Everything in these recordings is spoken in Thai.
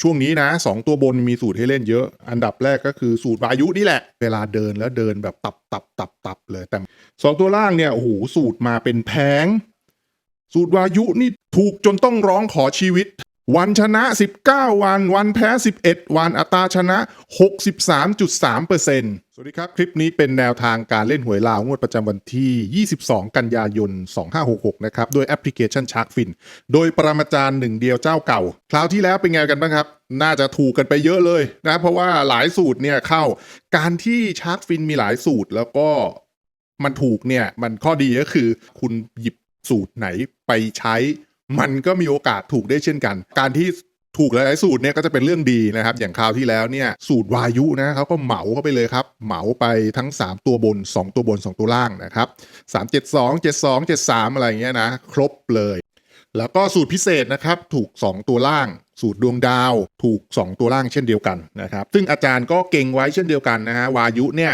ช่วงนี้นะสองตัวบนมีสูตรให้เล่นเยอะ อันดับแรกก็คือสูตรวายุนี่แหละ เวลาเดินแล้วเดินแบบตับตับตับตับเลย แต่สองตัวล่างเนี่ยโอ้โหสูตรมาเป็นแพง สูตรวายุนี่ถูกจนต้องร้องขอชีวิต วันชนะ 19 วัน วันแพ้ 11 วัน อัตราชนะ 63.3%สวัสดีครับ คลิปนี้เป็นแนวทางการเล่นหวยลาวงวดประจำวันที่ 22 กันยายน 2566 นะครับโดยแอปพลิเคชันชาร์กฟิน โดยปรมาจารย์หนึ่งเดียวเจ้าเก่า คราวที่แล้วเป็นไงกันบ้างครับ น่าจะถูกกันไปเยอะเลยนะ เพราะว่าหลายสูตรเนี่ยเข้า การที่ชาร์กฟินมีหลายสูตร แล้วก็มันถูกเนี่ย มันข้อดีก็คือ คุณหยิบสูตรไหนไปใช้ มันก็มีโอกาสถูกได้เช่นกัน การที่ถูกหลายๆสูตรเนี่ยก็จะเป็นเรื่องดีนะครับ อย่างคราวที่แล้วเนี่ยสูตรวายุนะเขาก็เหมาเข้าไปเลยครับ เหมาไปทั้ง 3 ตัวบน 2 ตัวบน 2 ตัวล่างนะครับ3 7 2 7 2 7 3 อะไรอย่างเงี้ยนะ ครบเลย แล้วก็สูตรพิเศษนะครับถูก 2 ตัวล่าง สูตรดวงดาว ถูก 2 ตัวล่างเช่นเดียวกันนะครับ ซึ่งอาจารย์ก็เก่งไว้เช่นเดียวกันนะฮะวายุเนี่ย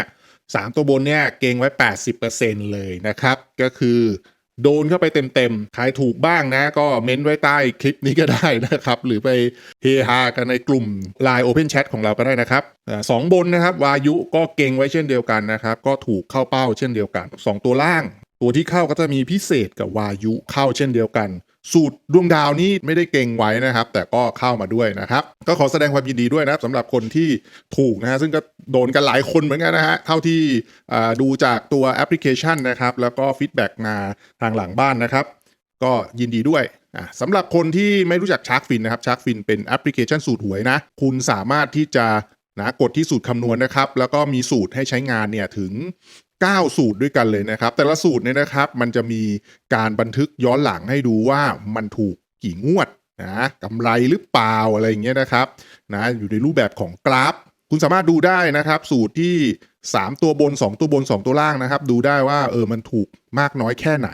สามตัวบนเนี่ยเก่งไว้ 80%เลยนะครับ ก็คือ โดนเข้าไปเต็มๆขายถูกบ้างนะ ก็เม้นไว้ใต้คลิปนี้ก็ได้นะครับ หรือไปเฮฮากันในกลุ่ม Line Open Chat ของเราก็ได้นะครับสองบนนะครับ วายุก็เก่งไว้เช่นเดียวกันนะครับ ก็ถูกเข้าเป้าเช่นเดียวกัน 2 ตัวล่าง ตัวที่เข้าก็จะมีพิเศษกับวายุเข้าเช่นเดียวกัน สูตรดวงดาวนี้ไม่ได้เก่งไว้นะครับ แต่ก็เข้ามาด้วยนะครับ ก็ขอแสดงความยินดีด้วยนะครับสำหรับคนที่ถูกนะฮะซึ่งก็โดนกันหลายคนเหมือนกันนะฮะเท่าที่ดูจากตัวแอปพลิเคชันนะครับ แล้วก็ฟีดแบ็กมาทางหลังบ้านนะครับ ก็ยินดีด้วยสำหรับคนที่ไม่รู้จักชาร์กฟินนะครับชาร์กฟินเป็นแอปพลิเคชันสูตรหวยนะ คุณสามารถที่จะนะกดที่สูตรคำนวณนะครับ แล้วก็มีสูตรให้ใช้งานเนี่ยถึง 9 สูตรด้วยกันเลยนะครับ แต่ละสูตรเนี่ยนะครับ มันจะมีการบันทึกย้อนหลังให้ดูว่ามันถูกกี่งวดนะกำไรหรือเปล่าอะไรอย่างเงี้ยนะครับนะอยู่ในรูปแบบของกราฟ คุณสามารถดูได้นะครับ สูตรที่ 3 ตัวบน 2 ตัวบน 2 ตัวล่างนะครับ ดูได้ว่าเออมันถูกมากน้อยแค่ไหน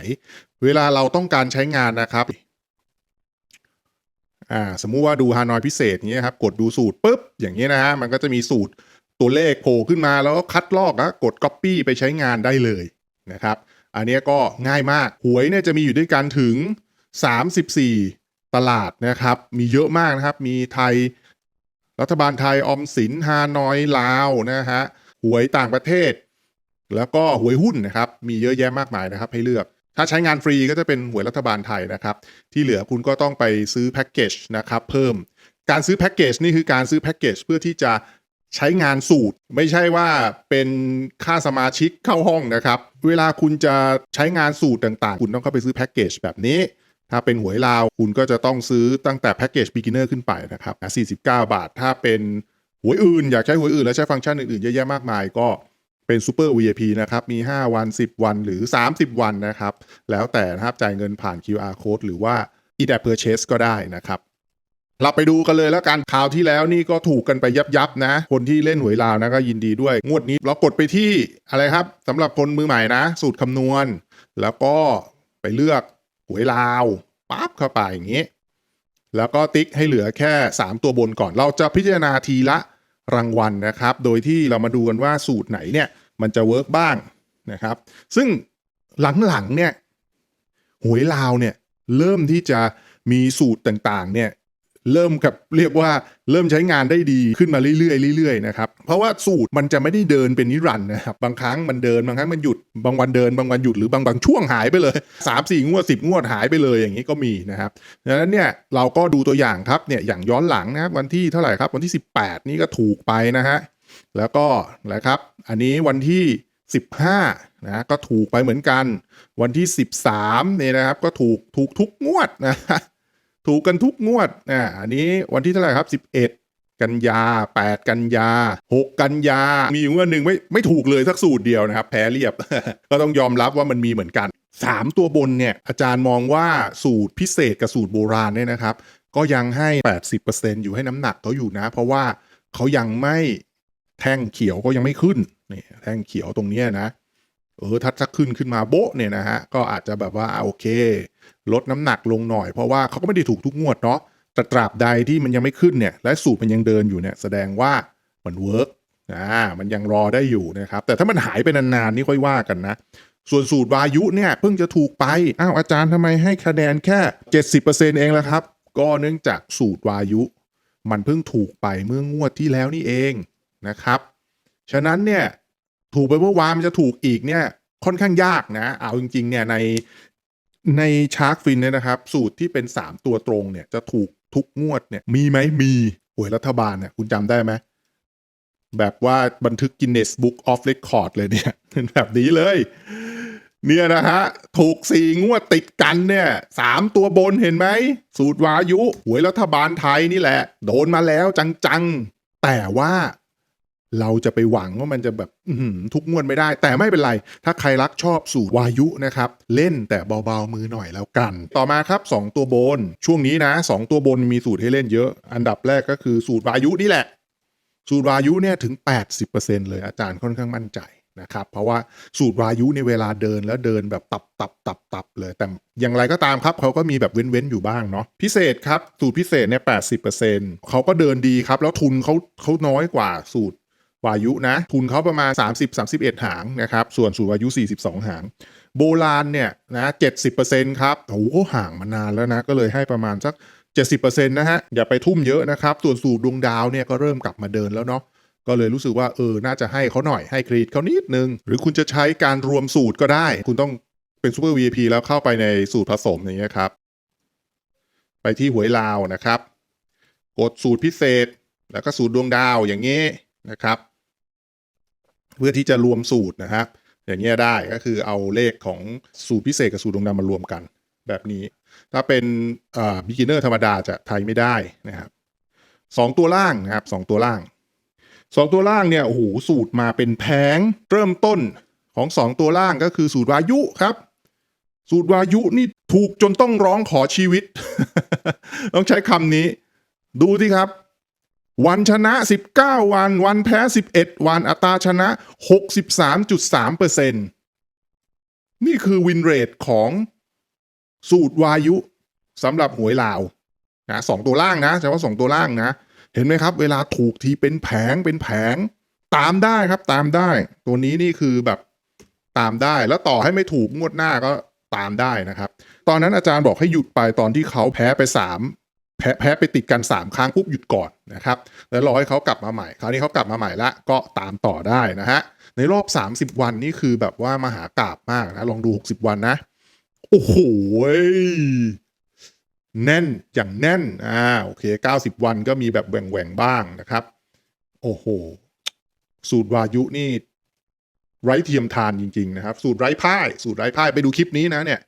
เวลาเราต้องการใช้งานนะครับอ่าสมมุติว่าดูฮานอยพิเศษเงี้ยครับกดดูสูตรปุ๊บอย่างเงี้ยนะฮะมันก็จะมีสูตร ตัวเลขโผล่ขึ้นมาแล้วก็คัดลอกนะกด Copy ไปใช้งานได้เลยนะครับ อันนี้ก็ง่ายมาก หวยเนี่ยจะมีอยู่ด้วยกันถึง 34 ตลาดนะครับ มีเยอะมากนะครับ มีไทย รัฐบาลไทยออมสินฮานอยลาวนะฮะ หวยต่างประเทศ แล้วก็หวยหุ้นนะครับ มีเยอะแยะมากมายนะครับ ให้เลือก ถ้าใช้งานฟรีก็จะเป็นหวยรัฐบาลไทยนะครับ ที่เหลือคุณก็ต้องไปซื้อแพ็กเกจนะครับ เพิ่ม การซื้อแพ็กเกจนี่คือการซื้อแพ็กเกจเพื่อที่จะ ใช้งานสูตร ไม่ใช่ว่าเป็นค่าสมาชิกเข้าห้องนะครับ เวลาคุณจะใช้งานสูตรต่างๆ คุณต้องเข้าไปซื้อแพ็กเกจแบบนี้ ถ้าเป็นหวยลาวคุณก็จะต้องซื้อตั้งแต่แพ็กเกจ beginner ขึ้นไปนะครับ49 บาท ถ้าเป็นหวยอื่น อยากใช้หวยอื่น แล้วใช้ฟังก์ชันอื่นๆเยอะแยะมากมายก็เป็น Super VIP นะครับ มี 5 วัน 10 วันหรือ 30 วันนะครับ แล้วแต่นะครับจ่ายเงินผ่าน QR code หรือว่า e-app purchase ก็ได้นะครับ เราไปดูกันเลยแล้วกันข่าวที่แล้วนี่ก็ถูกกันไปยับยับนะ คนที่เล่นหวยลาวนะก็ยินดีด้วย งวดนี้เรากดไปที่อะไรครับสำหรับคนมือใหม่นะ สูตรคำนวณ แล้วก็ไปเลือกหวยลาวปั๊บเข้าไปอย่างนี้ แล้วก็ติ๊กให้เหลือแค่ 3 ตัวบนก่อน เราจะพิจารณาทีละรางวัลนะครับ โดยที่เรามาดูกันว่าสูตรไหนเนี่ย มันจะเวิร์กบ้างนะครับ ซึ่งหลังๆเนี่ยหวยลาวเนี่ยเริ่มที่จะมีสูตรต่างๆเนี่ย เริ่มกับเรียกว่าเริ่มใช้งานได้ดีขึ้นมาเรื่อยๆเรื่อยๆนะครับเพราะว่าสูตรมันจะไม่ได้เดินเป็นนิรันดร์นะครับบางครั้งมันเดินบางครั้งมันหยุดบางวันเดินบางวันหยุดหรือบางบางช่วงหายไปเลย3ามสี่งวด10 งวดหายไปเลยอย่างนี้ก็มีนะครับดังนั้นเนี่ยเราก็ดูตัวอย่างครับเนี่ยอย่างย้อนหลังนะครับวันที่เท่าไหร่ครับวันที่ 18 นี่ก็ถูกไปนะฮะแล้วก็นะครับอันนี้วันที่ 15นะก็ถูกไปเหมือนกัน วันที่ 13เนี่ยนะครับก็ถูกถูกทุกงวดนะ ถูกกันทุกงวดอ่าอันนี้วันที่เท่าไหร่ครับ 11 กันยา 8 กันยา 6 กันยา มีอยู่งวดหนึ่งไม่ไม่ถูกเลยสักสูตรเดียวนะครับ แพ้เรียบ ก็ต้องยอมรับว่ามันมีเหมือนกัน 3 ตัวบนเนี่ย อาจารย์มองว่าสูตรพิเศษกับสูตรโบราณเนี่ยนะครับ ก็ยังให้ 80%อยู่ให้น้ำหนักเขาอยู่นะ เพราะว่าเขายังไม่แท่งเขียวก็ยังไม่ขึ้นนี่แท่งเขียวตรงเนี้ยนะเออถ้าถ้าขึ้นขึ้นมาโบ๊ะเนี่ยนะฮะก็อาจจะแบบว่าโอเค ลดน้ำหนักลงหน่อยเพราะว่าเขาก็ไม่ได้ถูกทุกงวดเนาะแต่ตราบใดที่มันยังไม่ขึ้นเนี่ย และสูตรมันยังเดินอยู่เนี่ย แสดงว่ามันเวิร์กอ่ามันยังรอได้อยู่นะครับ แต่ถ้ามันหายไปนานๆนี่ค่อยว่ากันนะ ส่วนสูตรวายุเนี่ยเพิ่งจะถูกไปอ้าวอาจารย์ทำไมให้คะแนนแค่ 70%เองละครับ ก็เนื่องจากสูตรวายุ มันเพิ่งถูกไปเมื่องวดที่แล้วนี่เองนะครับ ฉะนั้นเนี่ยถูกไปเมื่อวานมันจะถูกอีกเนี่ยค่อนข้างยากนะ เอาจริงๆเนี่ยใน ในชาร์กฟินเนี่ยนะครับ สูตรที่เป็น 3 ตัวตรงเนี่ยจะถูกทุกงวดเนี่ยมีไหมมีหวยรัฐบาลเนี่ยคุณจำได้ไหมแบบว่าบันทึก Guinness Book of Record เลยเนี่ยเป็นแบบนี้เลย เนี่ยนะฮะ ถูกสี่งวดติดกันเนี่ยสามตัวบนเห็นไหม สูตรวายุ หวยรัฐบาลไทยนี่แหละ โดนมาแล้วจังๆ แต่ว่า เราจะไปหวังว่ามันจะแบบทุกงวดไม่ได้ แต่ไม่เป็นไร ถ้าใครรักชอบสูตรวายุนะครับ เล่นแต่เบาๆมือหน่อยแล้วกัน ต่อมาครับ 2 ตัวบน ช่วงนี้นะ 2 ตัวบนมีสูตรให้เล่นเยอะ อันดับแรกก็คือสูตรวายุนี่แหละ สูตรวายุเนี่ยถึง 80%เลยอาจารย์ค่อนข้างมั่นใจนะครับ เพราะว่าสูตรวายุในเวลาเดินแล้วเดินแบบตับตับตับตับเลย แต่อย่างไรก็ตามครับเขาก็มีแบบเว้นๆอยู่บ้างเนาะพิเศษครับ สูตรพิเศษเนี่ย80%เขาก็เดินดีครับ แล้วทุนเขาเขาน้อยกว่าสูตร วายุนะทุนเขาประมาณ 30-31 หางนะครับ ส่วนสูตรวายุ 42 หาง โบราณเนี่ยนะ70%ครับโอ้โหห่างมานานแล้วนะ ก็เลยให้ประมาณสัก 70%นะฮะ อย่าไปทุ่มเยอะนะครับ ส่วนสูตรดวงดาวเนี่ยก็เริ่มกลับมาเดินแล้วเนาะก็เลยรู้สึกว่าเออน่าจะให้เขาหน่อยให้เครดิตเขานิดนึง หรือคุณจะใช้การรวมสูตรก็ได้ คุณต้องเป็นซูเปอร์ VIP แล้วเข้าไปในสูตรผสมอย่างเงี้ยครับ ไปที่หวยลาวนะครับ กดสูตรพิเศษ แล้วก็สูตรดวงดาวอย่างนี้นะครับ เพื่อที่จะรวมสูตรนะครับ อย่างเงี้ยได้ก็คือเอาเลขของสูตรพิเศษกับสูตรดวงดาวมารวมกัน แบบนี้ ถ้าเป็นอ่า beginner ธรรมดาจะไทยไม่ได้นะครับสองตัวล่างนะครับสองตัวล่างสองตัวล่างเนี่ยโอ้โหสูตรมาเป็นแผงเริ่มต้นของสองตัวล่างก็คือสูตรวายุครับ สูตรวายุนี่ถูกจนต้องร้องขอชีวิต ต้องใช้คำนี้ ดูที่ครับ วันชนะ 19 วัน วันแพ้ 11 วัน อัตราชนะ 63.3%นี่คือวินเรทของสูตรวายุสำหรับหวยลาวนะสองตัวล่างนะเฉพาะสองตัวล่างนะ เห็นไหมครับ เวลาถูกทีเป็นแผงเป็นแผง ตามได้ครับตามได้ ตัวนี้นี่คือแบบตามได้แล้วต่อให้ไม่ถูกงวดหน้าก็ตามได้นะครับ ตอนนั้นอาจารย์บอกให้หยุดไปตอนที่เขาแพ้ไปสาม แพ้แพ้ไปติดกัน 3 ครั้งปุ๊บหยุดก่อนนะครับ แล้วรอให้เขากลับมาใหม่ คราวนี้เขากลับมาใหม่ละก็ตามต่อได้นะฮะ ในรอบ 30 วันนี่คือแบบว่ามหากราบมากนะ ลองดู 60 วันนะ โอ้โหแน่นอย่างแน่นอ่าโอเค 90 วันก็มีแบบแหว่งๆบ้างนะครับ โอ้โห สูตรวายุนี่ไร้เทียมทานจริง ๆ นะครับ สูตรไร้พ่าย สูตรไร้พ่ายไปดูคลิปนี้นะเนี่ย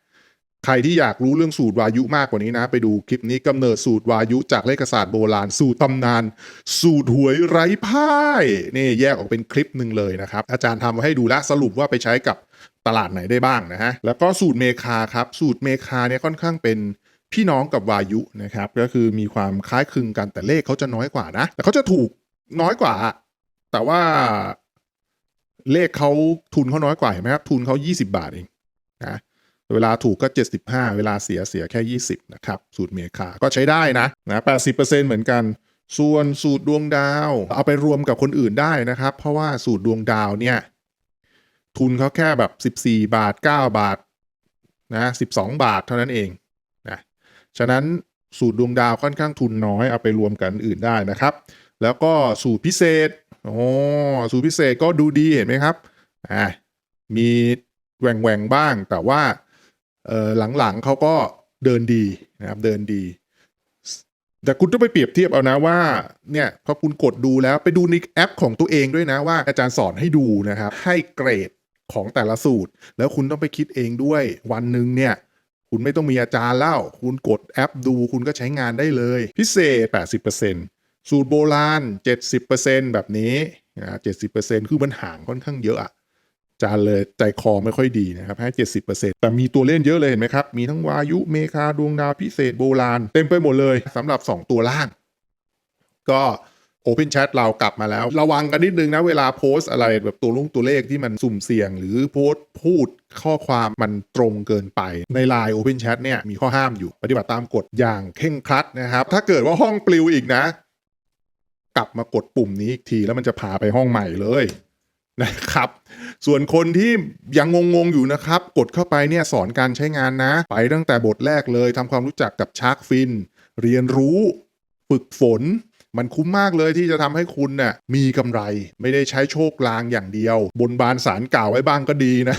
ใครที่อยากรู้เรื่องสูตรวายุมากกว่านี้นะ ไปดูคลิปนี้กำเนิดสูตรวายุจากเลขศาสตร์โบราณ สู่ตำนาน สูตรหวยไร้พ่ายนี่แยกออกเป็นคลิปหนึ่งเลยนะครับ อาจารย์ทำมาให้ดูแลสรุปว่าไปใช้กับตลาดไหนได้บ้างนะฮะแล้วก็สูตรเมคาครับ สูตรเมคาเนี่ยค่อนข้างเป็นพี่น้องกับวายุนะครับก็คือมีความคล้ายคลึงกันแต่เลขเขาจะน้อยกว่านะ แต่เขาจะถูกน้อยกว่า แต่ว่าเลขเขาทุนเขาน้อยกว่าเห็นไหมครับทุนเขา20 บาทเองนะ เวลาถูกก็ 75 เวลาเสียเสียแค่ 20 นะครับ สูตรเมคาก็ใช้ได้นะนะ80%เหมือนกันส่วนสูตรดวงดาว เอาไปรวมกับคนอื่นได้นะครับ เพราะว่าสูตรดวงดาวเนี่ย ทุนเขาแค่แบบ 14 บาท 9 บาทนะ12 บาทเท่านั้นเองนะฉะนั้นสูตรดวงดาวค่อนข้างทุนน้อยเอาไปรวมกันอื่นได้นะครับ แล้วก็สูตรพิเศษโอ้สูตรพิเศษก็ดูดีเห็นไหมครับอ่ามีแหว่งแหว่งบ้างแต่ว่า เออหลังๆเขาก็เดินดีนะครับเดินดี แต่คุณต้องไปเปรียบเทียบเอานะว่าเนี่ยพอคุณกดดูแล้วไปดูในแอปของตัวเองด้วยนะว่าอาจารย์สอนให้ดูนะครับ ให้เกรดของแต่ละสูตร แล้วคุณต้องไปคิดเองด้วยวันหนึ่งเนี่ยคุณไม่ต้องมีอาจารย์เล่า คุณกดแอปดูคุณก็ใช้งานได้เลย พิเศษ 80%สูตรโบราณ 70%แบบนี้นะ70%คือมันห่างค่อนข้างเยอะอะ จารย์เลยใจคอไม่ค่อยดีนะครับให้70%แต่มีตัวเล่นเยอะเลยเห็นไหมครับ มีทั้งวายุเมคาดวงดาวพิเศษโบราณ เต็มไปหมดเลยสำหรับ 2 ตัวล่าง ก็ Open Chat เรากลับมาแล้ว ระวังกันนิดนึงนะ เวลาโพสอะไรแบบตัวลุงตัวเลขที่มันสุ่มเสี่ยง หรือโพสพูดข้อความมันตรงเกินไป ใน Line Open Chat เนี่ยมีข้อห้ามอยู่ปฏิบัติตามกฎอย่างเคร่งครัดนะครับ ถ้าเกิดว่าห้องปลิวอีกนะ กลับมากดปุ่มนี้อีกทีแล้วมันจะพาไปห้องใหม่เลย นะครับ ส่วนคนที่ยังงงๆอยู่นะครับ กดเข้าไปเนี่ยสอนการใช้งานนะ ไปตั้งแต่บทแรกเลยทำความรู้จักกับชาร์กฟิน เรียนรู้ ฝึกฝน มันคุ้มมากเลยที่จะทำให้คุณน่ะมีกำไร ไม่ได้ใช้โชคลางอย่างเดียว บนบานสารกล่าวไว้บ้างก็ดีนะ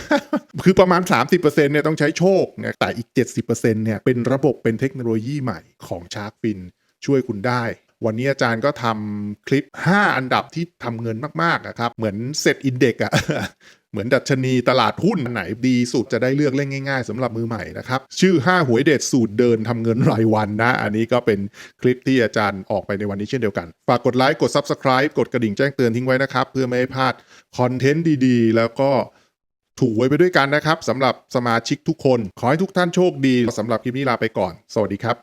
คือประมาณ 30%เนี่ยต้องใช้โชคนะแต่อีก 70%เนี่ยเป็นระบบเป็นเทคโนโลยีใหม่ของชาร์กฟินช่วยคุณได้วันนี้อาจารย์ก็ทำคลิป 5 อันดับที่ทำเงินมากๆอะครับ เหมือนเซตอินเด็กอะเหมือนดัชนีตลาดหุ้นอันไหนดีสุดจะได้เลือกเล่นง่ายๆสำหรับมือใหม่นะครับ ชื่อ 5 หวยเด็ดสูตรเดินทำเงินรายวันนะ อันนี้ก็เป็นคลิปที่อาจารย์ออกไปในวันนี้เช่นเดียวกัน ฝากกดไลค์กด Subscribe กดกระดิ่งแจ้งเตือนทิ้งไว้นะครับ เพื่อไม่ให้พลาดคอนเทนต์ดีๆ แล้วก็ถูกไว้ไปด้วยกันนะครับสำหรับสมาชิกทุกคน ขอให้ทุกท่านโชคดีสำหรับคลิปนี้ลาไปก่อน สวัสดีครับ